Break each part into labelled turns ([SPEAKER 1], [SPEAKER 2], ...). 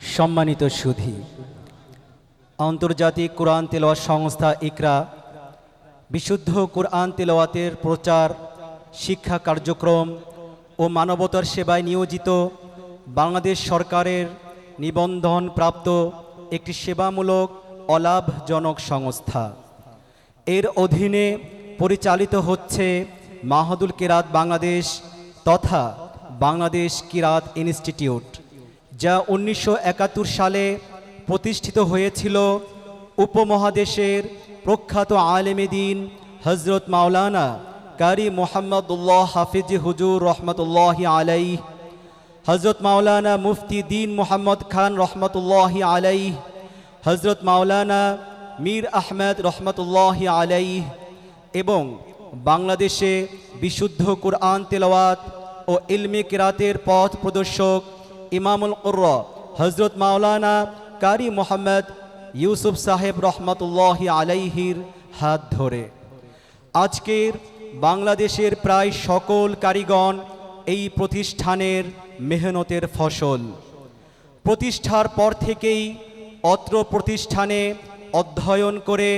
[SPEAKER 1] সম্মানিত সুধী, আন্তর্জাতিক কোরআন তেলাওয়াত সংস্থা ইকরা, বিশুদ্ধ কোরআন তেলাওয়াতের প্রচার, শিক্ষা কার্যক্রম ও মানবতার সেবায় নিয়োজিত বাংলাদেশ সরকারের নিবন্ধন প্রাপ্ত একটি সেবামূলক অলাভজনক সংস্থা। এর অধীনে পরিচালিত হচ্ছে মাহাদুল কিরাত বাংলাদেশ তথা বাংলাদেশ কিরাত ইনস্টিটিউট। যা উনিশশো একাত্তর সালে প্রতিষ্ঠিত হয়েছিল উপমহাদেশের প্রখ্যাত আলেমেদিন হজরত মাওলানা কারি মোহাম্মদুল্লাহ হাফিজ হুজুর রহমতুল্লাহ আলাই হজরত মাওলানা মুফতি দিন মোহাম্মদ খান রহমতুল্লাহ আলাই হজরত মাওলানা মীর আহমেদ রহমতুল্লাহ আলাই এবং বাংলাদেশে বিশুদ্ধ কোরআন তেলাওয়াত ও ইলমি কিরাতের পথ প্রদর্শক ইমামুল কুর্র হজরত মাওলানা কারি মোহাম্মদ ইউসুফ সাহেব রহমতুল্লাহ আলাইহির হাত ধরে। আজকের বাংলাদেশের প্রায় সকল কারিগণ এই প্রতিষ্ঠানের মেহনতের ফসল। প্রতিষ্ঠার পর থেকেই অত্র প্রতিষ্ঠানে অধ্যয়ন করে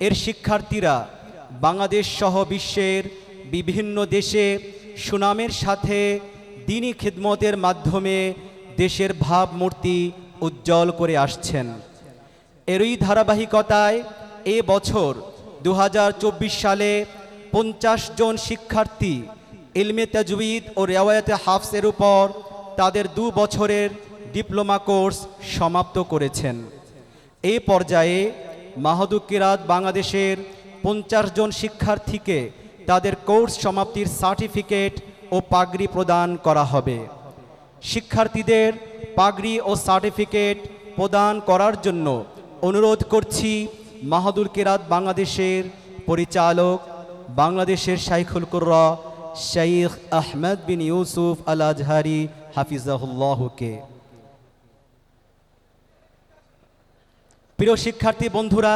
[SPEAKER 1] এর শিক্ষার্থীরা বাংলাদেশ সহ বিশ্বের বিভিন্ন দেশে সুনামের সাথে দিনী খিদমতের মাধ্যমে দেশের ভাবমূর্তি উজ্জ্বল করে আসছেন। এরই ধারাবাহিকতায় এ বছর দু হাজার চব্বিশ সালে পঞ্চাশ জন শিক্ষার্থী ইলমে তাজউইদ ও রেওয়ায়তে হাফসের উপর তাদের দু বছরের ডিপ্লোমা কোর্স সমাপ্ত করেছেন। এ পর্যায়ে মাহাদু কিরাত বাংলাদেশের পঞ্চাশ জন শিক্ষার্থীকে তাদের কোর্স সমাপ্তির সার্টিফিকেট ও পাগড়ি প্রদান করা হবে। শিক্ষার্থীদের পাগড়ি ও সার্টিফিকেট প্রদান করার জন্য অনুরোধ করছি মাহাদুল কিরাত বাংলাদেশের পরিচালক বাংলাদেশের শাইখুল কুর্রা, শাইখ আহমেদ বিন ইউসুফ আল আজহারি হাফিজাহুল্লাহকে। প্রিয় শিক্ষার্থী বন্ধুরা,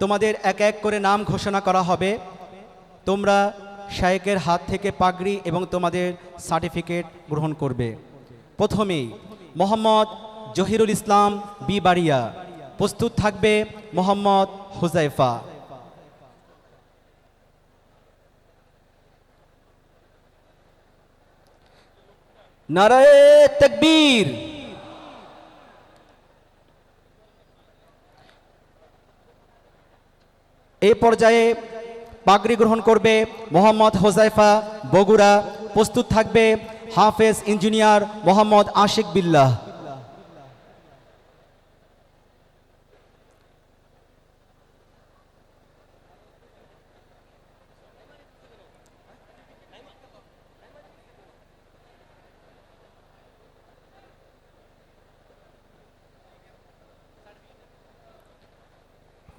[SPEAKER 1] তোমাদের এক এক করে নাম ঘোষণা করা হবে। তোমরা শায়েকের হাত থেকে পাগড়ি এবং তোমাদের সার্টিফিকেট গ্রহণ করবে। প্রথমেই মোহাম্মদ জহিরুল ইসলাম বি বাড়িয়া। প্রস্তুত থাকবে মোহাম্মদ হুজাইফা। নারায়ে তকবীর। এই পর্যায়ে পাগড়ি গ্রহণ করবে মোহাম্মদ হোজাইফা বগুড়া। প্রস্তুত থাকবে হাফেজ ইঞ্জিনিয়ার মোহাম্মদ আশিক বিল্লাহ।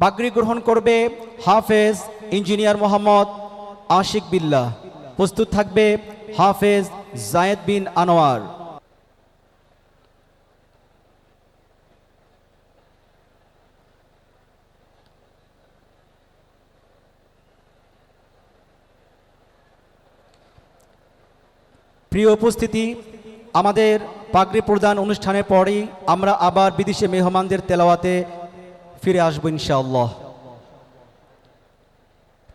[SPEAKER 1] পাগড়ি গ্রহণ করবে হাফেজ ইঞ্জিনিয়ার মোহাম্মদ আশিক বিল্লাহ। প্রস্তুত থাকবে হাফেজ জায়েদ বিন আনোয়ার। প্রিয় উপস্থিতি, আমাদের পাগড়ি প্রদান অনুষ্ঠানের পরেই আমরা আবার বিদেশি মেহমানদের তেলাওয়াতে ফিরে আসব ইনশাআল্লাহ।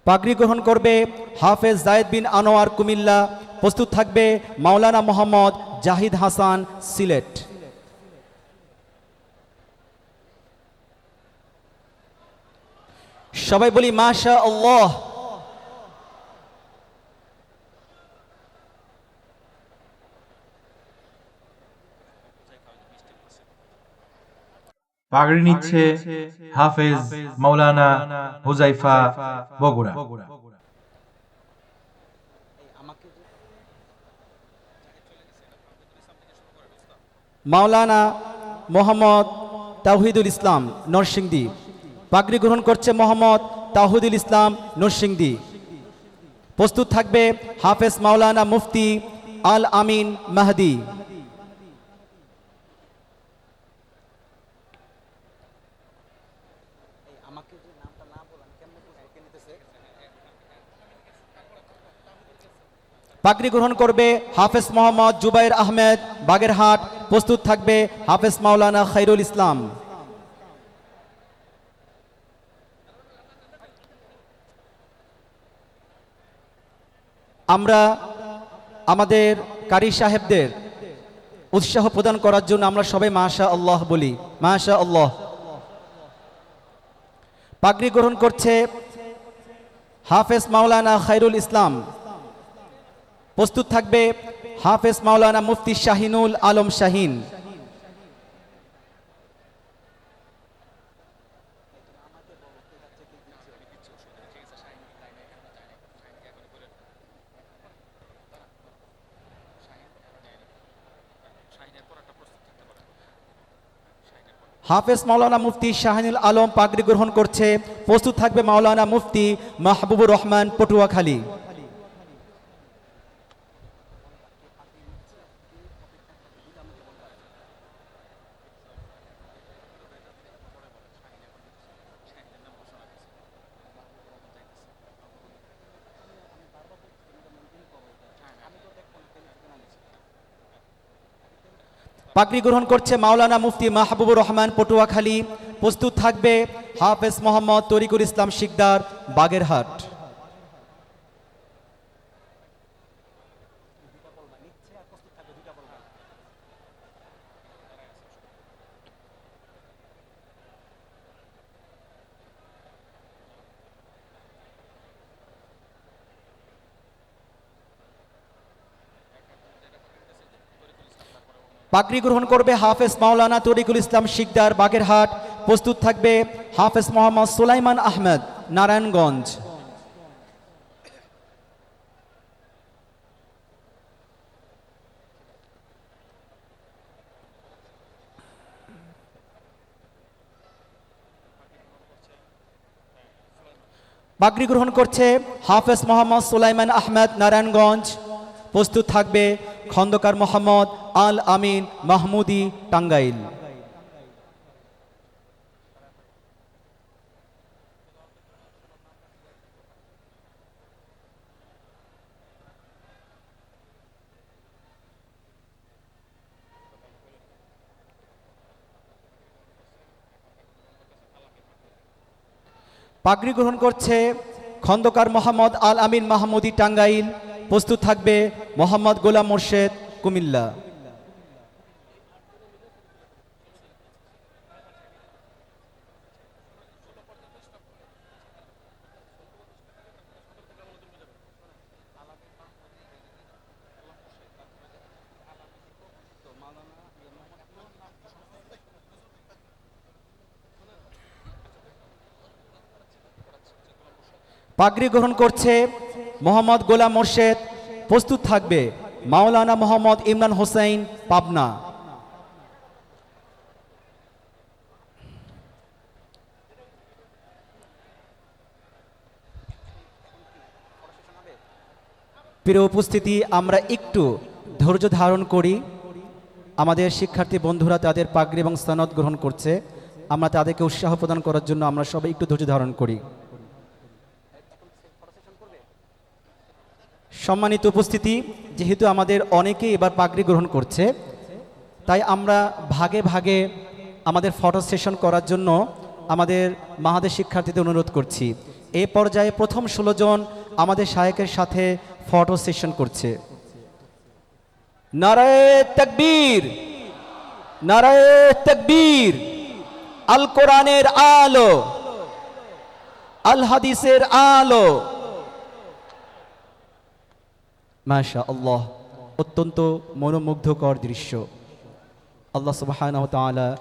[SPEAKER 1] পাগড়ি গ্রহণ করবে হাফেজ জায়েদ বিন আনোয়ার কুমিল্লা প্রস্তুত থাকবে মাওলানা মোহাম্মদ জাহিদ হাসান সিলেট। সবাই বলি মাশা আল্লাহ
[SPEAKER 2] পাগড়ি নিচ্ছে হাফেজ মাওলানা হুজাইফা বগুড়া।
[SPEAKER 1] মাওলানা মোহাম্মদ তাহিদুল ইসলাম নরসিংদী। পাগড়ি গ্রহণ করছে মোহাম্মদ তাহিদুল ইসলাম নরসিংদী। প্রস্তুত থাকবে হাফেজ মাওলানা মুফতি আল আমিন মাহদি। পাগড়ি গ্রহণ করবে হাফেজ মোহাম্মদ জুবাইর আহমেদ, বাগেরহাট প্রস্তুত থাকবে হাফেজ মাওলানা খাইরুল ইসলাম। আমরা আমাদের কারি সাহেবদের উৎসাহ প্রদান করার জন্য আমরা সবাই মাশা আল্লাহ বলি, মাশা আল্লাহ। পাগড়ি গ্রহণ করছে হাফেজ মাওলানা খাইরুল ইসলাম। প্রস্তুত থাকবে হাফেজ মাওলানা মুফতি শাহিনুল আলম শাহিন। হাফেজ মাওলানা মুফতি শাহিনুল আলম পাগড়ি গ্রহণ করছে। প্রস্তুত থাকবে মাওলানা মুফতি মাহবুবুর রহমান পটুয়াখালী। পাগড়ি গ্রহণ করছে মাওলানা মুফতি মাহবুবুর রহমান পটুয়াখালী। প্রস্তুত থাকবে হাফেজ মোহাম্মদ তরিকুল ইসলাম শিকদার, বাগেরহাট। পাগড়ি গ্রহণ করবে হাফেজ মাওলানা তরিকুল ইসলাম শিকদার বাগেরহাট। প্রস্তুত থাকবে হাফেজ মোহাম্মদ সুলাইমান আহমেদ, নারায়ণগঞ্জ। পাগড়ি গ্রহণ করছে হাফেজ মোহাম্মদ সুলাইমান আহমেদ, নারায়ণগঞ্জ। প্রস্তুত থাকবে খন্দকার মোহাম্মদ আল আমিন মাহমুদি টাঙ্গাইল। পাগড়ি গ্রহণ করছে খন্দকার মোহাম্মদ আল আমিন মাহমুদি টাঙ্গাইল। প্রস্তুত থাকবে মোহাম্মদ গোলাম মোর্শেদ কুমিল্লা। পাগড়ি গ্রহণ করছে মোহাম্মদ গোলাম মোর্শেদ প্রস্তুত থাকবে মাওলানা মোহাম্মদ ইমরান হোসেন পাবনা। প্রিয় উপস্থিতি, আমরা একটু ধৈর্য ধারণ করি। আমাদের শিক্ষার্থী বন্ধুরা তাদের পাগড়ি এবং স্থানত গ্রহণ করছে। আমরা তাদেরকে উৎসাহ প্রদান করার জন্য আমরা সবাই একটু ধৈর্য ধারণ করি। সম্মানিত উপস্থিতি, যেহেতু আমাদের অনেকেই এবার পাগড়ি গ্রহণ করছে, তাই আমরা ভাগে ভাগে আমাদের ফটো সেশন করার জন্য আমাদের মাহাদের শিক্ষার্থীদের অনুরোধ করছি। এই পর্যায়ে প্রথম ষোলো জন আমাদের শায়কের সাথে ফটো সেশন করছে। নারায় তকবীর! নারায় তকবীর! আল কোরআনের আলো! আল হাদিসের আলো! মাশা আল্লাহ অত্যন্ত মনোমুগ্ধকর দৃশ্য। আল্লাহ সুবাহান তাআলা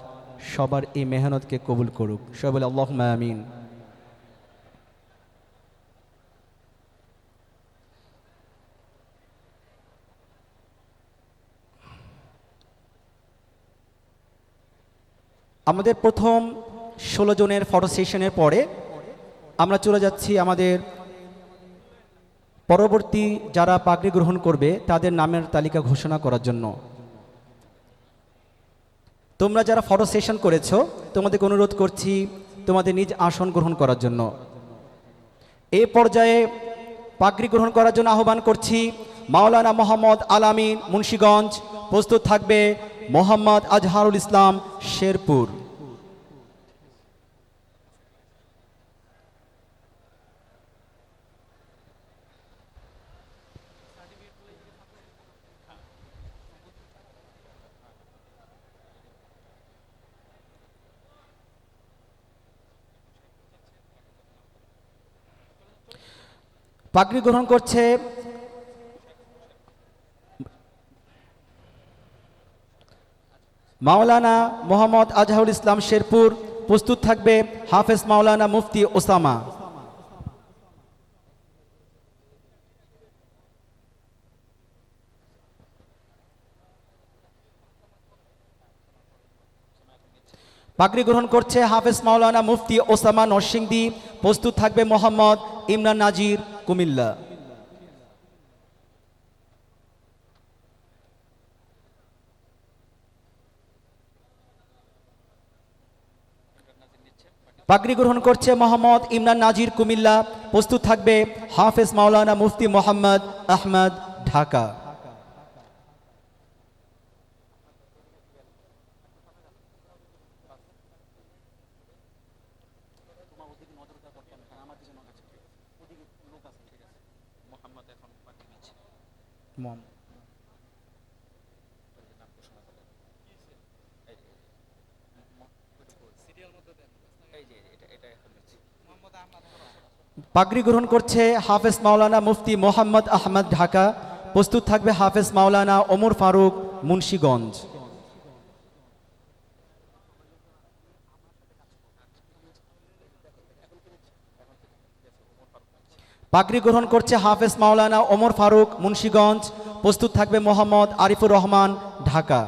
[SPEAKER 1] সবার এই মেহনতকে কবুল করুক। সবাই বলে আল্লাহ আমিন। আমাদের প্রথম ষোলো জনের ফটো সেশনের পরে আমরা চলে যাচ্ছি আমাদের পরবর্তী যারা পাগড়ি গ্রহণ করবে, তাদের নামের তালিকা ঘোষণা করার জন্য। তোমরা যারা ফটো সেশন করেছ, তোমাদেরকে অনুরোধ করছি তোমাদের নিজ আসন গ্রহণ করার জন্য। এ পর্যায়ে পাগড়ি গ্রহণ করার জন্য আহ্বান করছি, মাওলানা মোহাম্মদ আলামিন মুন্সীগঞ্জ, প্রস্তুত থাকবে মোহাম্মদ আজহারুল ইসলাম শেরপুর। পাগড়ি গ্রহণ করছে। মাওলানা মোহাম্মদ আজহারুল ইসলাম শেরপুর প্রস্তুত থাকবে হাফেজ মাওলানা মুফতি ওসামা। পাগড়ি গ্রহণ করছে হাফেজ মাওলানা মুফতি ওসামা নরসিংদী। প্রস্তুত থাকবে মোহাম্মদ ইমরান নাজির, কুমিল্লা। পাগড়ি গ্রহণ করছে মোহাম্মদ ইমরান নাজির, কুমিল্লা। প্রস্তুত থাকবে হাফেজ মাওলানা মুফতি মোহাম্মদ আহমদ ঢাকা। পাগড়ি গ্রহণ করছে হাফেজ মাওলানা মুফতি মোহাম্মদ আহমদ ঢাকা। প্রস্তুত থাকবে হাফেজ মাওলানা ওমর ফারুক মুন্সীগঞ্জ। পাগড়ি গ্রহণ করছে হাফেজ মাওলানা ওমর ফারুক মুন্সীগঞ্জ। প্রস্তুত থাকবে মোহাম্মদ আরিফুর রহমান, ঢাকা।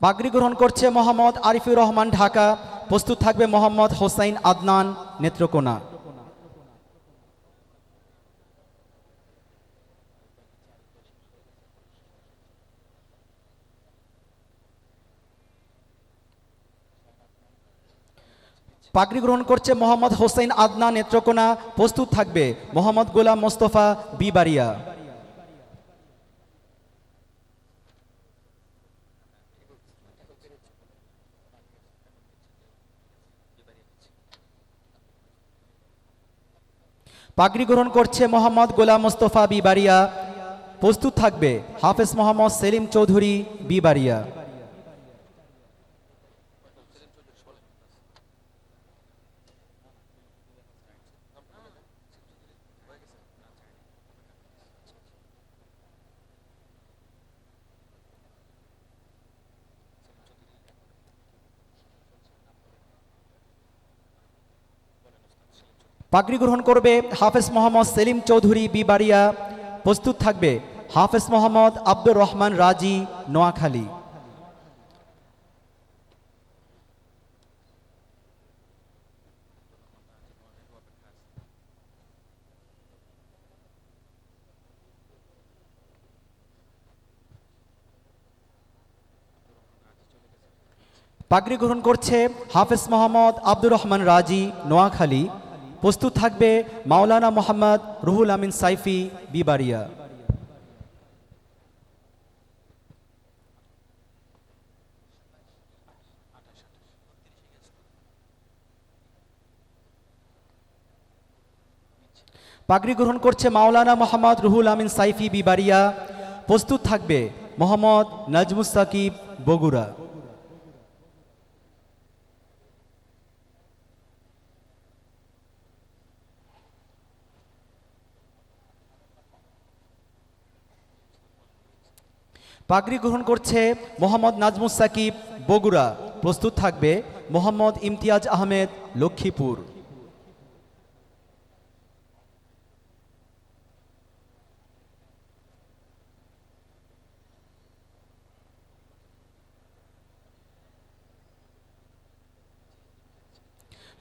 [SPEAKER 1] পাগড়ি গ্রহণ করছে মোহাম্মদ আরিফুর রহমান, ঢাকা। প্রস্তুত থাকবে মোহাম্মদ হোসাইন আদনান, নেত্রকোনা। পাগড়ি গ্রহণ করছে মোহাম্মদ হোসেন আদনা নেত্রকোনা। প্রস্তুত থাকবে মোহাম্মদ গোলাম মোস্তফা বিবারিয়া। পাগড়ি গ্রহণ করছে মোহাম্মদ গোলাম মোস্তফা বিবারিয়া। প্রস্তুত থাকবে হাফেজ মোহাম্মদ সেলিম চৌধুরী বিবারিয়া। পাগড়ি গ্রহণ করবে হাফেজ মোহাম্মদ সেলিম চৌধুরী বিবারিয়া প্রস্তুত থাকবে হাফেজ মোহাম্মদ আব্দুর রহমান রাজি, নোয়াখালী। পাগড়ি গ্রহণ করছে হাফেজ মোহাম্মদ আব্দুর রহমান রাজি, নোয়াখালী। প্রস্তুত থাকবে মাওলানা মোহাম্মদ রুহুল আমিন সাইফি বিবারিয়া পাগড়ি গ্রহণ করছে মাওলানা মোহাম্মদ রুহুল আমিন সাইফি বিবারিয়া প্রস্তুত থাকবে মোহাম্মদ নাজমুস সাকিব বগুড়া। পাগড়ি গ্রহণ করছে মোহাম্মদ নাজমুস সাকিব বগুড়া। প্রস্তুত থাকবে মোহাম্মদ ইমতিয়াজ আহমেদ, লক্ষ্মীপুর।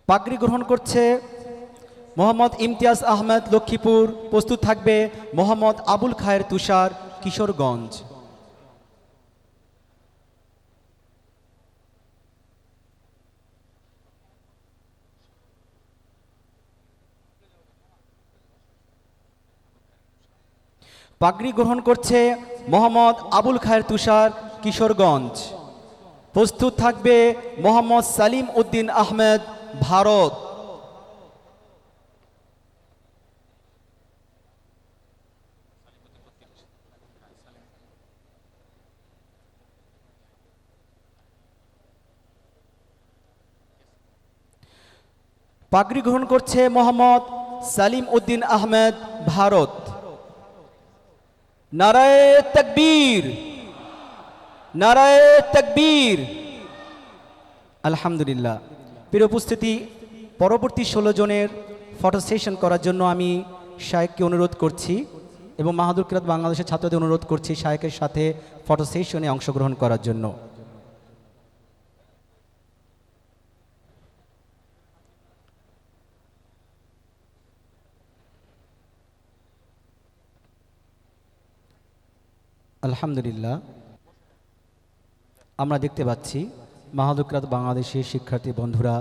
[SPEAKER 1] পাগড়ি গ্রহণ করছে মোহাম্মদ ইমতিয়াজ আহমেদ, লক্ষ্মীপুর। প্রস্তুত থাকবে মোহাম্মদ আবুল খায়ের তুষার, কিশোরগঞ্জ। পাগড়ি গ্রহণ করছে মোহাম্মদ আবুল খায়ের তুষার কিশোরগঞ্জ। প্রস্তুত থাকবে মোহাম্মদ সালিম উদ্দিন আহমেদ, ভারত। পাগড়ি গ্রহণ করছে মোহাম্মদ সালিম উদ্দিন আহমেদ, ভারত। নারায় তকবীর নারায় তকবীর। আলহামদুলিল্লাহ। প্রিয় উপস্থিতি, পরবর্তী ষোলো জনের ফটো সেশন করার জন্য আমি শায়েককে অনুরোধ করছি এবং মাহাদুর কিরাত বাংলাদেশের ছাত্রদের অনুরোধ করছি শায়েকের সাথে ফটো সেশনে অংশগ্রহণ করার জন্য। আলহামদুলিল্লাহ, আমরা দেখতে পাচ্ছি মাহাদুকরাত বাংলাদেশের শিক্ষার্থী বন্ধুরা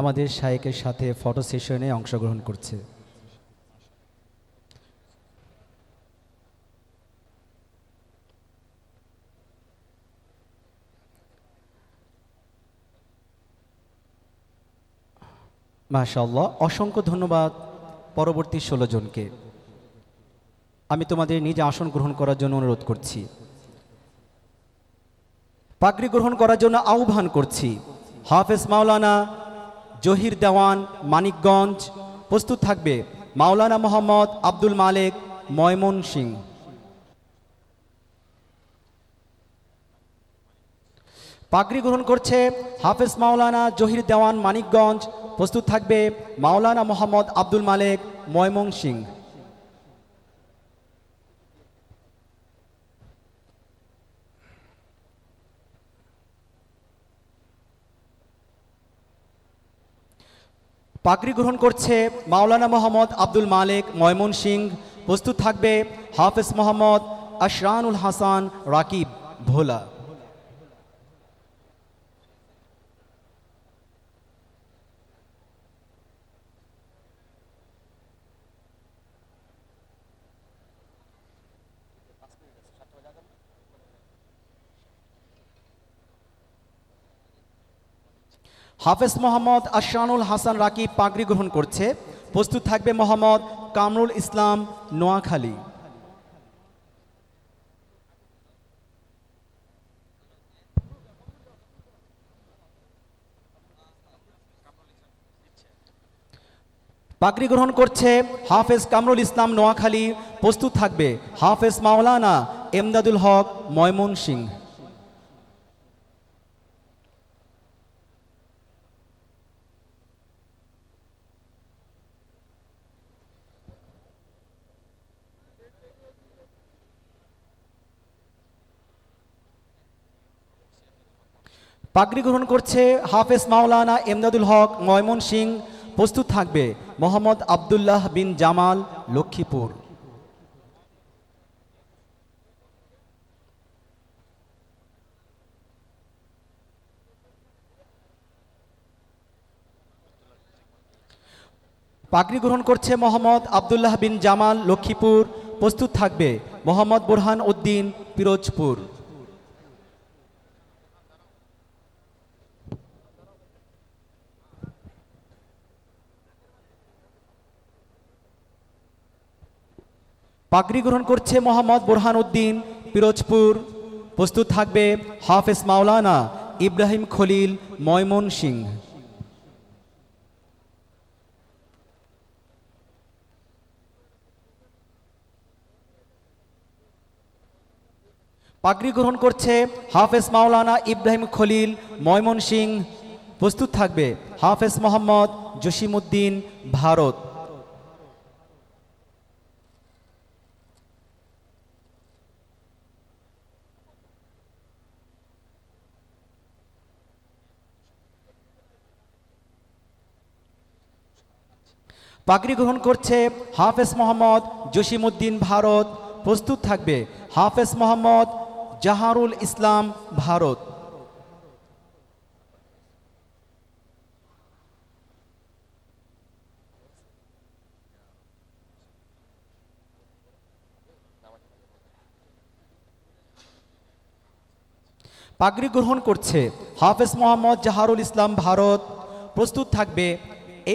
[SPEAKER 1] আমাদের শায়েকের সাথে ফটো সেশনে অংশগ্রহণ করছে। মাশাল্লাহ অসংখ্য ধন্যবাদ পরবর্তী ষোলো জনকে। আমি তোমাদের নিজে আসন গ্রহণ করার জন্য অনুরোধ করছি। পাগড়ি গ্রহণ করার জন্য আহ্বান করছি। হাফেজ মাওলানা জহির দেওয়ান, মানিকগঞ্জ, প্রস্তুত থাকবে মাওলানা মোহাম্মদ আব্দুল মালেক, ময়মন সিং। পাগড়ি গ্রহণ করছে হাফেজ মাওলানা জহির দেওয়ান, মানিকগঞ্জ, প্রস্তুত থাকবে মাওলানা মোহাম্মদ আব্দুল মালেক, ময়মন সিং। পাগড়ি গ্রহণ করছে মাওলানা মোহাম্মদ আব্দুল মালিক, ময়মন সিং। প্রস্তুত থাকবে হাফেজ মোহাম্মদ আশরানুল হাসান, রাকিব ভোলা। হাফেজ মোহাম্মদ আশরানুল হাসান রাকিব পাগড়ি গ্রহণ করছে। প্রস্তুত থাকবে মোহাম্মদ কামরুল ইসলাম নোয়াখালী। পাগড়ি গ্রহণ করছে হাফেজ কামরুল ইসলাম নোয়াখালী। প্রস্তুত থাকবে হাফেজ মাওলানা এমদাদুল হক ময়মন সিং পাগড়ি গ্রহণ করছে হাফেজ মাওলানা এমদাদুল হক, ময়মন সিং। প্রস্তুত থাকবে মোহাম্মদ আবদুল্লাহ বিন জামাল, লক্ষ্মীপুর। পাগড়ি গ্রহণ করছে মোহাম্মদ আবদুল্লাহ বিন জামাল, লক্ষ্মীপুর। প্রস্তুত থাকবে মোহাম্মদ বুরহান উদ্দিন, পিরোজপুর। পাগড়ি গ্রহণ করছে মোহাম্মদ বোরহান উদ্দিন, পিরোজপুর। প্রস্তুত থাকবে হাফেজ মাওলানা ইব্রাহিম খলিল ময়মন সিং। পাগড়ি গ্রহণ করছে হাফেজ মাওলানা ইব্রাহিম খলিল ময়মন সিং। প্রস্তুত থাকবে হাফেজ মোহাম্মদ জসিমউদ্দিন ভারত। পাগড়ি গ্রহণ করছে হাফেজ মোহাম্মদ জসিমুদ্দিন ভারত। প্রস্তুত থাকবে হাফেজ মোহাম্মদ জাহারুল ইসলাম ভারত। পাগড়ি গ্রহণ করছে হাফেজ মোহাম্মদ জাহারুল ইসলাম ভারত। প্রস্তুত থাকবে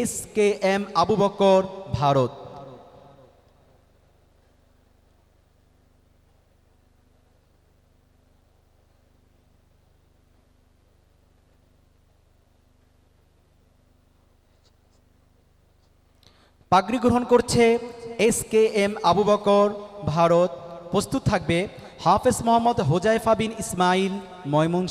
[SPEAKER 1] S K M Abu Bakr, Bharat. পাগড়ি গ্রহণ করছে S K M Abu Bakr, Bharat. প্রস্তুত থাকবে হাফেজ মোহাম্মদ হোজাইফা বিন ইসমাইল ময়মন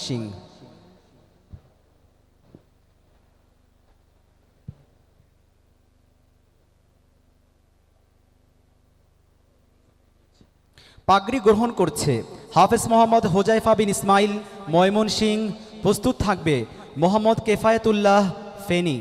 [SPEAKER 1] পাগড়ি গ্রহণ করছে। হাফেজ মোহাম্মদ হোজাইফা বিন ইসমাইল, ময়মন সিং প্রস্তুত থাকবে। মোহাম্মদ কেফায়েতুল্লাহ ফেনী।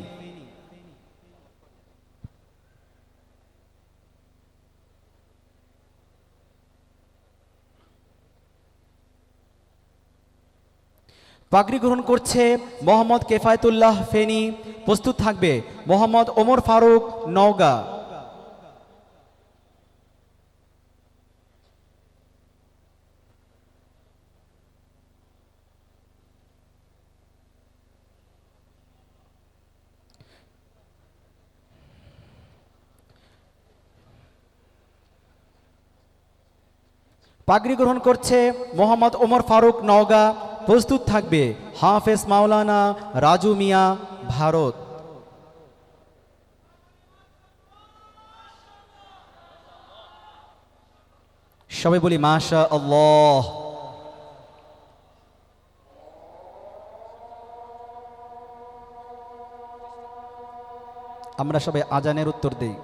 [SPEAKER 1] পাগড়ি গ্রহণ করছে মোহাম্মদ কেফায়তুল্লাহ ফেনী। প্রস্তুত থাকবে মোহাম্মদ ওমর ফারুক নওগাঁ। পাগড়ি গ্রহণ করছে মোহাম্মদ ওমর ফারুক নওগাঁ। প্রস্তুত থাকবে হাফেজ মাওলানা রাজু মিয়া ভারত। সবাই বলি মাশা আল্লাহ আমরা সবাই আজানের উত্তর দেই।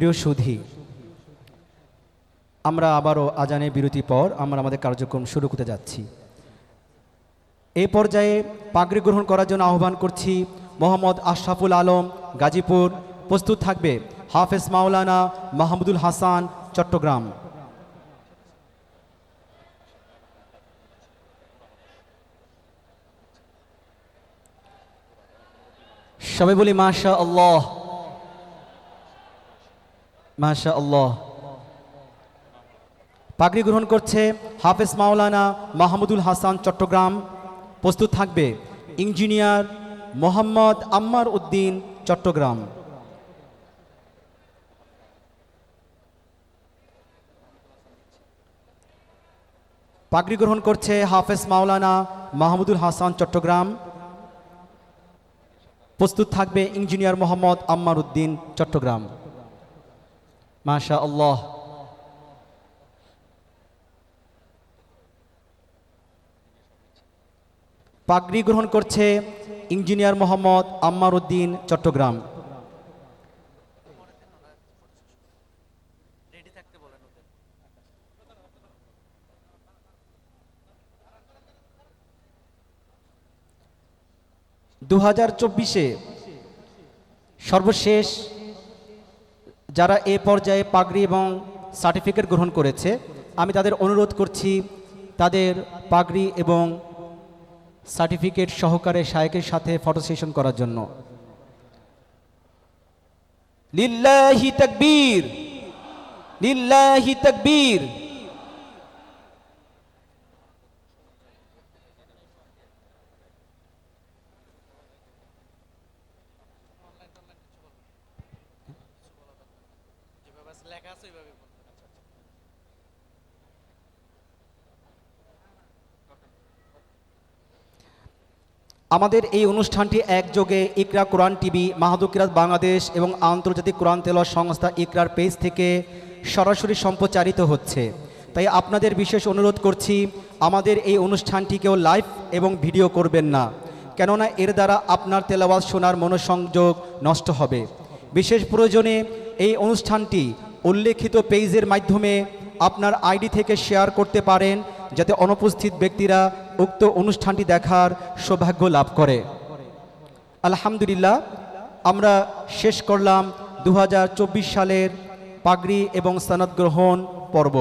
[SPEAKER 1] প্রিয় সুধী, আমরা আবারও আজানের বিরতি পর আমরা আমাদের কার্যক্রম শুরু করতে যাচ্ছি। এই পর্যায়ে পাগড়ি গ্রহণ করার জন্য আহ্বান করছি মোহাম্মদ আশরাফুল আলম, গাজীপুর। প্রস্তুত থাকবে হাফেজ মাওলানা মাহমুদুল হাসান, চট্টগ্রাম। সবাই বলি মাশা আল্লাহ মাশা আল্লাহ পাগড়ি গ্রহণ করছে হাফেজ মাওলানা মাহমুদুল হাসান চট্টগ্রাম। প্রস্তুত থাকবে ইঞ্জিনিয়ার মোহাম্মদ আম্মার উদ্দিন চট্টগ্রাম। পাগড়ি গ্রহণ করছে হাফেজ মাওলানা মাহমুদুল হাসান চট্টগ্রাম। প্রস্তুত থাকবে ইঞ্জিনিয়ার মোহাম্মদ আম্মার উদ্দিন চট্টগ্রাম। মাশা আল্লাহ পাগড়ি গ্রহণ করছে ইঞ্জিনিয়ার মোহাম্মদ আম্মার উদ্দিন চট্টগ্রাম। দু হাজার চব্বিশে সর্বশেষ যারা এ পর্যায়ে পাগড়ি এবং সার্টিফিকেট গ্রহণ করেছে, আমি তাদের অনুরোধ করছি তাদের পাগড়ি এবং সার্টিফিকেট সহকারে শায়কের সাথে ফটো সেশন করার জন্য। লিল্লাহি তাকবীর! লিল্লাহি তাকবীর! আমাদের এই অনুষ্ঠানটি একযোগে ইকরা কোরআন টিভি মাহাদুকিরাত বাংলাদেশ এবং আন্তর্জাতিক কোরআন তেল সংস্থা ইকরার পেজ থেকে সরাসরি সম্প্রচারিত হচ্ছে। তাই আপনাদের বিশেষ অনুরোধ করছি, আমাদের এই অনুষ্ঠানটিকেও লাইভ এবং ভিডিও করবেন না, কেননা এর দ্বারা আপনার তেলাওয়াজ শোনার মনোসংযোগ নষ্ট হবে। বিশেষ প্রয়োজনে এই অনুষ্ঠানটি উল্লেখিত পেজের মাধ্যমে আপনার আইডি থেকে শেয়ার করতে পারেন, যাতে অনুপস্থিত ব্যক্তিরা উক্ত অনুষ্ঠানটি দেখার সৌভাগ্য লাভ করে। আলহামদুলিল্লাহ, আমরা শেষ করলাম দু হাজার চব্বিশ সালের পাগড়ি এবং সনদ গ্রহণ পর্ব।